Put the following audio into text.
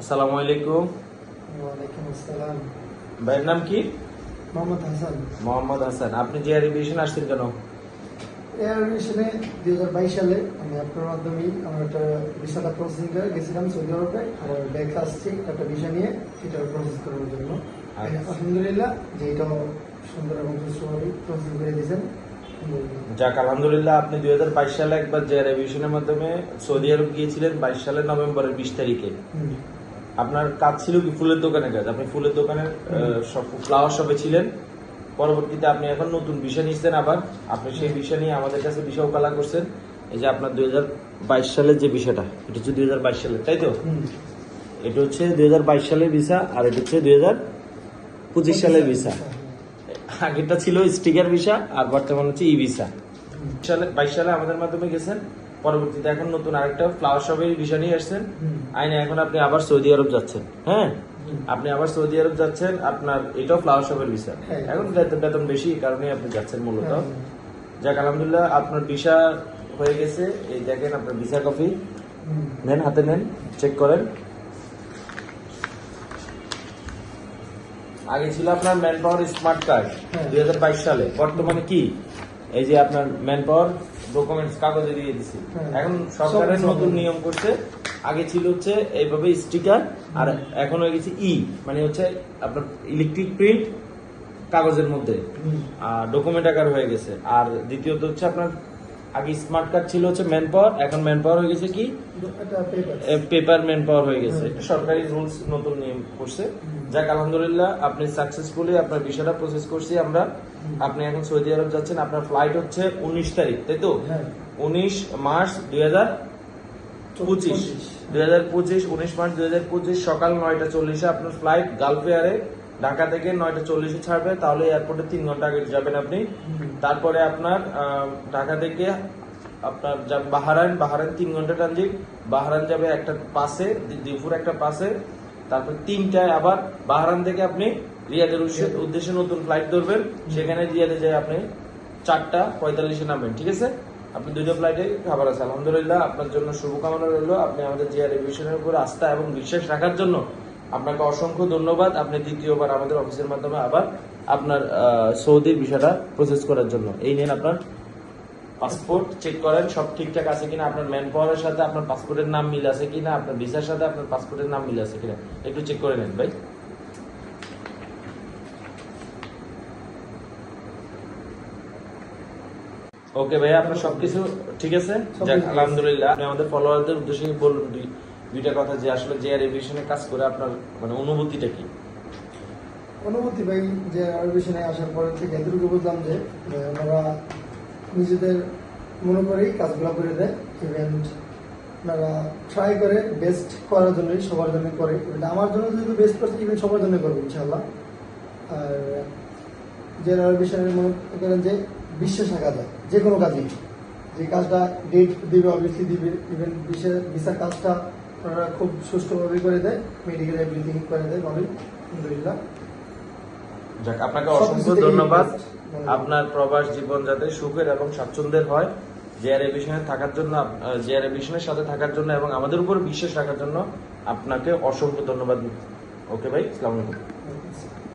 আসসালামু আলাইকুম। ওয়ালাইকুম আসসালাম। ভাইয়ের নাম কি? মোহাম্মদ হাসান। মোহাম্মদ হাসান। আপনি যে রিভিশন আসছেন কেন? এয়ার মিশনে দুই হাজার বাইশ সালে আমি আপনার মাধ্যমেই আমার একটা ভিসাটা প্রসেসিং করে গেছিলাম সৌদি আরবে। আমার ব্যাগ আসছে একটা ভিসা নিয়ে এটা প্রসেস করার জন্য। আচ্ছা। আলহামদুলিল্লাহ যে এটাও সুন্দর এবং সুষ্ঠুভাবে প্রসেসিং করে দিয়েছেন। যাক আলহামদুলিল্লাহ আপনি দু হাজার বাইশ সালে একবার যে রিভিশনের মাধ্যমে সৌদি আরব গিয়েছিলেন বাইশ সালের নভেম্বরের বিশ তারিখে। আপনার কাজ ছিল কি ফুলের দোকানের কাজ? আপনি ফুলের দোকানের ফ্লাওয়ার শপে ছিলেন। পরবর্তীতে আপনি এখন নতুন বিষয় নিচ্ছেন আবার। আপনি সেই বিষয় নিয়ে আমাদের কাছে বিষয় ওকালা করছেন। এই যে আপনার দুই হাজার বাইশ সালের যে বিষয়টা এটা হচ্ছে দুই সালের তাই তো? এটা হচ্ছে দুই সালের ভিসা আর এটা হচ্ছে দুই পঁচিশ সালের ভিসা। আগেরটা ছিল স্টিকার ভিসা আর বর্তমানে হচ্ছে ই ভিসা সালে বাইশ সালে আমাদের মাধ্যমে গেছেন। পরবর্তীতে এখন নতুন আরেকটা ফ্লাওয়ার শপের ভিসা নিয়ে আসছেন। আইনে এখন আপনি আবার সৌদি আরব যাচ্ছেন হ্যাঁ? আপনি আবার সৌদি আরব যাচ্ছেন আপনার এটাও ফ্লাওয়ার শপের ভিসা। এখন বেতন- বেতন বেশি এই কারণে আপনি যাচ্ছেন মূলত। হ্যাঁ। যাক আলহামদুলিল্লাহ আপনার ভিসা হয়ে গেছে। এই দেখেন আপনার ভিসা কপি নেন হাতে নেন চেক করেন। আগে ছিল আপনার ম্যান পাওয়ার স্মার্ট কার্ড। দুই সালে। বর্তমানে কি? এই যে আপনার ম্যান পাওয়ার ডকুমেন্টস কাগজে দিয়ে দিছি। হ্যাঁ। এখন সরকারের নতুন নিয়ম করছে। আগে ছিল হচ্ছে এইভাবে স্টিকার আর এখন হয়ে গেছে ই মানে হচ্ছে আপনার ইলেকট্রিক প্রিন্ট কাগজের মধ্যে। আর ডকুমেন্ট আকার হয়ে গেছে। আর দ্বিতীয়ত হচ্ছে আপনার আগে স্মার্ট কার্ড ছিল হচ্ছে ম্যান পাওয়ার এখন ম্যান পাওয়ার হয়ে গেছে কি? পেপার ম্যান পাওয়ার হয়ে গেছে। সরকারি রুলস নতুন নিয়ম করছে। যাক আলহামদুলিল্লাহ আপনি সাকসেসফুলি আপনার বিষয়টা প্রসেস করছি আমরা। আপনি এখন সৌদি আরব যাচ্ছেন আপনার ফ্লাইট হচ্ছে উনিশ তারিখ তাই তো? হ্যাঁ। উনিশ মার্চ দুই হাজার পঁচিশ। দুই হাজার পঁচিশ উনিশ মার্চ দুই হাজার পঁচিশ সকাল নয়টা চল্লিশে আপনার ফ্লাইট গালফ এয়ারে ঢাকা থেকে নয়টা চল্লিশে ছাড়বে, তাহলে এয়ারপোর্টে তিন ঘণ্টা আগে যাবেন আপনি। তারপরে আপনার ঢাকা থেকে আপনার বাহারাইন বাহারাইন তিন ঘণ্টা ট্রানজিট বাহারাইন যাবে একটা পাশে দুপুর একটা পাশে, তারপর তিনটায় আবার বাহারান থেকে আপনি রিয়াদের উদ্দেশ্যে- নতুন ফ্লাইট ধরবেন। সেখানে রিয়াদে যায় আপনি চারটা পঁয়তাল্লিশে নামবেন, ঠিক আছে? আপনি দুটো ফ্লাইটে খাবার আছে। আলহামদুলিল্লাহ, আপনার জন্য শুভকামনা রইল। আপনি আমাদের জিআর এভিয়েশনের উপর আস্থা এবং বিশ্বাস রাখার জন্য আপনাকে অসংখ্য ধন্যবাদ। আপনি দ্বিতীয়বার আমাদের অফিসের মাধ্যমে আবার আপনার সৌদির বিষয়টা প্রসেস করার জন্য। এই নিন আপনার পাসপোর্ট চেক করেন সব ঠিকঠাক আছে কিনা আপনার ম্যান পাওয়ারের সাথে আপনার পাসপোর্টের নাম মিল আছে কিনা আপনার ভিসার সাথে আপনার পাসপোর্টের নাম মিল আছে কিনা একটু চেক করে নেন ভাই। ওকে ভাই আপনার সবকিছু ঠিক আছে। আলহামদুলিল্লাহ। আপনি আমাদের ফলোয়ারদের উদ্দেশ্যে বলুন দুই- দুইটা কথা যে আসলে যে আর এভিয়েশনে কাজ করে আপনার মানে অনুভূতিটা কি? অনুভূতি ভাই, যে অডিশনে আসার পর থেকে এতটুকু বুঝলাম যে ওনারা নিজেদের মনে করেই কাজগুলো করে দেয় ইভেন্ট ওনারা ট্রাই করে বেস্ট করার জন্যই, সবার জন্য করে। আমার জন্য যেহেতু বেস্ট করছে ইভেন্ট সবার জন্য করবে ইনশাল্লাহ আর যে অডিশনের মনে করেন যে বিশ্বাস রাখা যায়, যে কোনো কাজেই। যে কাজটা ডেট দিবে অবভিয়াসলি দিবে ইভেন বিশ্বের ভিসা কাজটা ওনারা খুব সুষ্ঠুভাবে করে দেয় মেডিকেল এভরিথিং করে দেয় ভালোই আলহামদুলিল্লাহ যাক আপনাকে অসংখ্য ধন্যবাদ। আপনার প্রবাস জীবন যাতে সুখের এবং স্বাচ্ছন্দ্যের হয় জেআর এভিশনে থাকার জন্য জেআর এভিশনের সাথে থাকার জন্য এবং আমাদের উপর বিশ্বাস রাখার জন্য আপনাকে অসংখ্য ধন্যবাদ ওকে ভাই আসসালামু আলাইকুম.